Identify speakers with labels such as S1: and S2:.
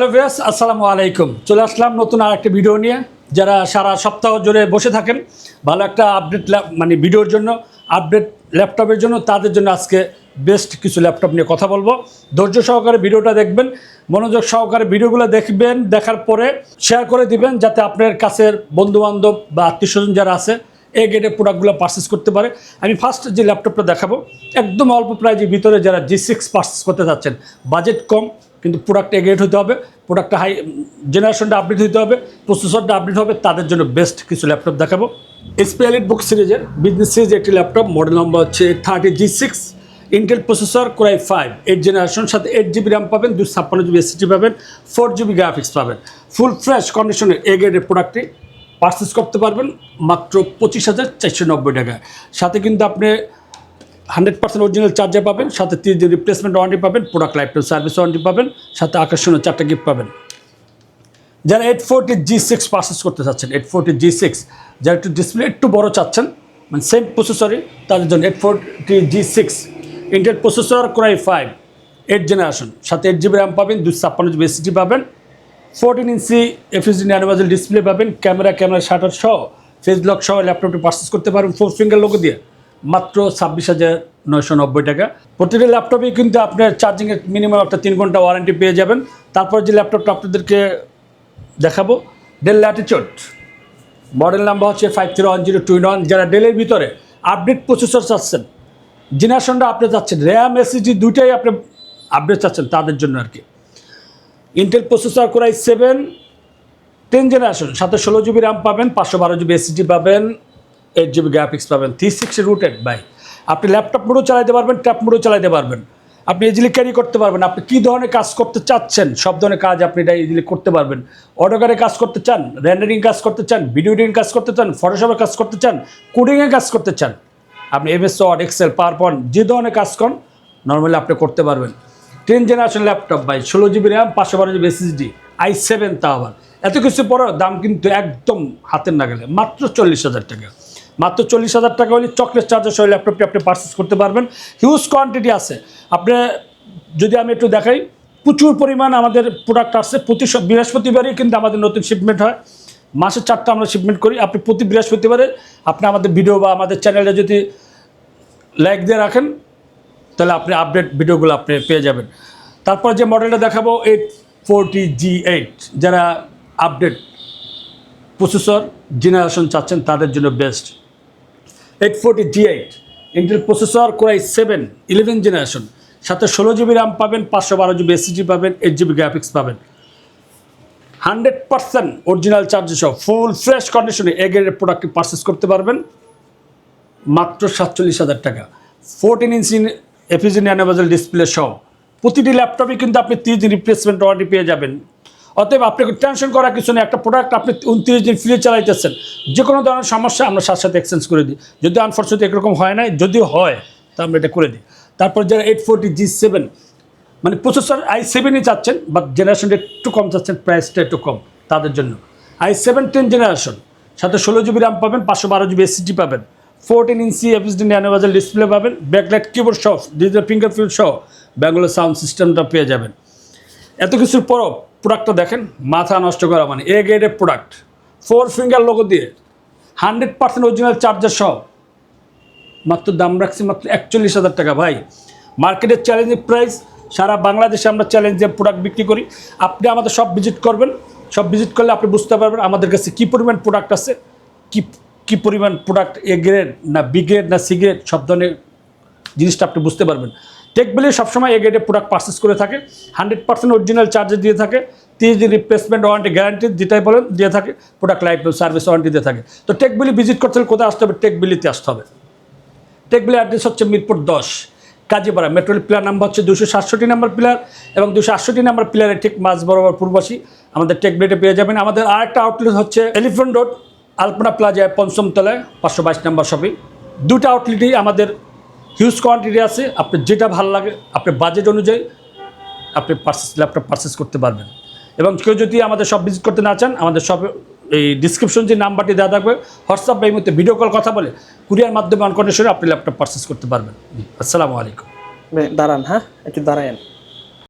S1: Hello ভিয়াস আসসালামু আলাইকুম। চলে আসলাম নতুন আর একটা ভিডিও নিয়ে। যারা সারা সপ্তাহ জুড়ে বসে থাকেন, ভালো একটা আপডেট মানে ভিডিওর জন্য, আপডেট ল্যাপটপের জন্য, তাদের জন্য আজকে বেস্ট কিছু ল্যাপটপ নিয়ে কথা বলব। ধৈর্য সহকারে ভিডিওটা দেখবেন, মনোযোগ সহকারে ভিডিওগুলো দেখবেন, দেখার পরে শেয়ার করে দিবেন, যাতে আপনার কাছের বন্ধুবান্ধব বা আত্মীয় স্বজন যারা আছে এই গেটের প্রোডাক্টগুলো পারচেস করতে পারে। আমি ফার্স্ট যে ল্যাপটপটা দেখাবো, একদম অল্প প্রাইজের ভিতরে যারা জি সিক্স পারচেস করতে চাচ্ছেন বাজেট কম, কিন্তু প্রোডাক্ট এ এগ্রেড হতে হবে প্রোডাক্টটা হাই জেনারেশনটা আপডেট হতে হবে প্রসেসরটা আপডেট হবে, তাদের জন্য বেস্ট কিছু ল্যাপটপ দেখাবো। এসপি বুক সিরিজের বিজনেস সিরিজ একটি ল্যাপটপ মডেল নম্বর হচ্ছে thirty G six intel processor core i five eight generation সাথে এইট জিবি র্যাম পাবেন, দুশো ছাপ্পান্ন জিবি এসএসডি পাবেন ফোর জিবি গ্রাফিক্স পাবেন। ফুল ফ্রেশ কন্ডিশনের এ গ্রেডের প্রোডাক্টটি পারচেস করতে পারবেন মাত্র পঁচিশ হাজার চারশো নব্বই টাকায়। সাথে কিন্তু আপনি হান্ড্রেড পার্সেন্ট অরিজিনাল চার্জার পাবেন, সাথে তিরিশ দিন রিপ্লেসমেন্ট ওয়ারেন্টি পাবেন product lifetime service warranty পাবেন, সাথে আকর্ষণীয় চারটা গিফট পাবেন। যারা eight forty G six purchase করতে চাচ্ছেন এইট ফোরটি জি সিক্স যারা একটু ডিসপ্লে একটু বড় চাচ্ছেন মানে সেম প্রসেসরই তাদের জন্য eight forty G six intel processor core i five eight generation সাথে এইট জিবি র্যাম পাবেন, দুশো ছাপ্পান্ন জিবি এসিটি পাবেন fourteen inch FHD nano bezel display পাবেন ক্যামেরা ক্যামেরা শাটার সহ ফেস লক সহ ল্যাপটপটি পারচেস করতে পারবেন ফোর ফিঙ্গার লোক দিয়ে। মাত্র ছাব্বিশ হাজার নয়শো নব্বই টাকা। প্রতিটি ল্যাপটপে কিন্তু আপনার চার্জিংয়ের মিনিমাম একটা তিন ঘণ্টা ওয়ারেন্টি পেয়ে যাবেন। তারপর যে ল্যাপটপটা আপনাদেরকে দেখাবো ডেল ল্যাটিচিউড মডেল নাম্বার হচ্ছে five three one zero two one যারা ডেলের ভিতরে আপডেট প্রসেসর চাচ্ছেন জেনারেশনটা আপনি চাচ্ছেন র্যাম এসএসডি দুইটাই আপনি আপডেট চাচ্ছেন তাদের জন্য আর কি। Intel processor core i seven ten generation সাথে ষোলো জিবি র্যাম পাবেন, পাঁচশো বারো জিবি এসএসডি পাবেন এইট জিবি গ্রাফিক্স পাবেন থ্রি সিক্সটি রুটেড বাই আপনি ল্যাপটপ মোডও চালাতে পারবেন ট্যাব মোডও চালাতে পারবেন। আপনি ইজিলি ক্যারি করতে পারবেন। আপনি কী ধরনের কাজ করতে চাচ্ছেন, সব ধরনের কাজ আপনি এটা ইজিলি করতে পারবেন। অটোকারে কাজ করতে চান র্যান্ডারিং কাজ করতে চান ভিডিও এডিটিং কাজ করতে চান ফটোশপে কাজ করতে চান কোডিংয়ে কাজ করতে চান, আপনি MS Word Excel PowerPoint যে ধরনের কাজ করেন নর্মালি আপনি করতে পারবেন। টেন জেনারেশন ল্যাপটপ ভাই, ষোলো জিবি র্যাম পাঁচশো বারো জিবি এসএসডি আই সেভেন তা আবার এত কিছু পরেও দাম কিন্তু একদম হাতের না গেলে মাত্র চল্লিশ হাজার টাকা। মাত্র চল্লিশ হাজার টাকা হলে চকলেট চার্জার সহ ল্যাপটপটি আপনি পারচেস করতে পারবেন। হিউজ কোয়ান্টিটি আছে। আপনি যদি আমি একটু দেখাই, প্রচুর পরিমাণ আমাদের প্রোডাক্ট আসছে। প্রতি বৃহস্পতিবারই কিন্তু আমাদের নতুন শিপমেন্ট হয়। মাসে চারটা আমরা শিপমেন্ট করি। আপনি প্রতি বৃহস্পতিবারে আপনি আমাদের ভিডিও বা আমাদের চ্যানেলে যদি লাইক দিয়ে রাখেন তাহলে আপনি আপডেট ভিডিওগুলো আপনি পেয়ে যাবেন। তারপর যে মডেলটা দেখাবো এইট ফোরটি জি এইট যারা আপডেট প্রসেসর জেনারেশন চাচ্ছেন, তাদের জন্য best eight forty G eight Intel processor Core i seven eleven generation সাথে ষোলো জিবি র্যাম পাবেন, পাঁচশো বারো জিবি এসিজি পাবেন এইট জিবি গ্রাফিক্স পাবেন। হান্ড্রেড পার্সেন্ট অরিজিনাল চার্জেস সহ ফুল ফ্রেশ কন্ডিশনে এগের প্রোডাক্টটি পারচেস করতে পারবেন। মাত্র সাতচল্লিশ হাজার টাকা। ফোরটিন ইঞ্চি এফিজি ন্যানোভাজেল ডিসপ্লে সহ। প্রতিটি ল্যাপটপে কিন্তু আপনি তিরিশ দিন রিপ্লেসমেন্ট ওয়ারেন্টি পেয়ে যাবেন। অতএব আপনাকে টেনশন করার কিছু নেই। একটা প্রোডাক্ট আপনি উনত্রিশ দিন ফ্রি চালাইতেছেন। যে কোনো ধরনের সমস্যা আমরা সাথে সাথে এক্সচেঞ্জ করে দিই। যদি আনফর্চুনেট এরকম হয় না যদিও হয়, তা আমরা এটা করে দিই। তারপর যারা এইট ফোরটি জি সেভেন মানে প্রসেসর আই সেভেনই চাচ্ছেন বাট জেনারেশনটা একটু কম চাচ্ছেন প্রাইসটা একটু কম তাদের জন্য। আই সেভেন টেন জেনারেশন সাথে ষোলো জিবি র্যাম পাবেন, পাঁচশো বারো জিবি এসিজি পাবেন। Fourteen inch FHD nano bezel display পাবেন। ব্যাকলাইট কিবোর্ড সহ ডিজিটাল ফিঙ্গারপ্রিন্ট সহ ব্যাঙ্গালোর সাউন্ড সিস্টেমটা পেয়ে যাবেন। এত কিছুর পরও প্রোডাক্টটা দেখেন, মাথা নষ্ট করা মানে এ গ্রেডের প্রোডাক্ট ফোর ফিঙ্গার লোগো দিয়ে হান্ড্রেড পার্সেন্ট অরিজিনাল চার্জার সহ। মাত্র দাম রাখছি মাত্র একচল্লিশ হাজার টাকা ভাই। মার্কেটের চ্যালেঞ্জিং প্রাইস সারা বাংলাদেশে আমরা চ্যালেঞ্জে প্রোডাক্ট বিক্রি করি। আপনি আমাদের সব ভিজিট করবেন। সব ভিজিট করলে আপনি বুঝতে পারবেন আমাদের কাছে কী পরিমাণ প্রোডাক্ট আছে, কী কী পরিমাণ প্রোডাক্ট এ গ্রেড না বি গ্রেড না সি গ্রেড সব ধরনের জিনিসটা আপনি বুঝতে পারবেন। টেকবিলি সবসময় এ গ্রেডে প্রোডাক্ট পারচেস করে থাকে হান্ড্রেড পার্সেন্ট অরিজিনাল চার্জে দিয়ে থাকে, তিরিশ দিন রিপ্লেসমেন্ট ওয়ারেন্টি গ্যারান্টি যেটাই বলেন দিয়ে থাকে প্রোডাক্ট লাইফ সার্ভিস ওয়ারেন্টি দিয়ে থাকে। তো টেকবিলি ভিজিট করতে হলে কোথায় আসতে হবে? টেকবিলিতে আসতে হবে। টেকবিলি অ্যাড্রেস হচ্ছে মিরপুর দশ, কাজীপাড়া। মেট্রোল প্লেয়ার নাম্বার হচ্ছে দুশো সাতষট্টি নাম্বার প্লেয়ার এবং দুশো আটষট্টি নাম্বার প্লেয়ারের ঠিক মাঝ বরাবর পূর্বাসী আমাদের টেক টেকবিলিতে পেয়ে যাবেন। আমাদের আরেকটা আউটলেট হচ্ছে এলিফেন্ট রোড আলপনা প্লাজায় পঞ্চম তলায় পাঁচশো বাইশ নাম্বার শপিং। দুটো আউটলেটই আমাদের হিউজ কোয়ান্টিটি আছে। আপনার যেটা ভালো লাগে আপনার বাজেট অনুযায়ী আপনি পার্সেস ল্যাপটপ পারচেস করতে পারবেন। এবং কেউ যদি আমাদের সব ভিজিট করতে না চান, আমাদের সব এই ডিসক্রিপশন যে নাম্বারটি দেওয়া থাকবে হোয়াটসঅ্যাপ বা এই মধ্যে ভিডিও কল কথা বলে কুরিয়ার মাধ্যমে অন কন্ডিশনে আপনি ল্যাপটপ পারচেস করতে পারবেন। আসসালামু আলাইকুম।
S2: দাঁড়ান হ্যাঁ? একটু দাঁড়ায়েন।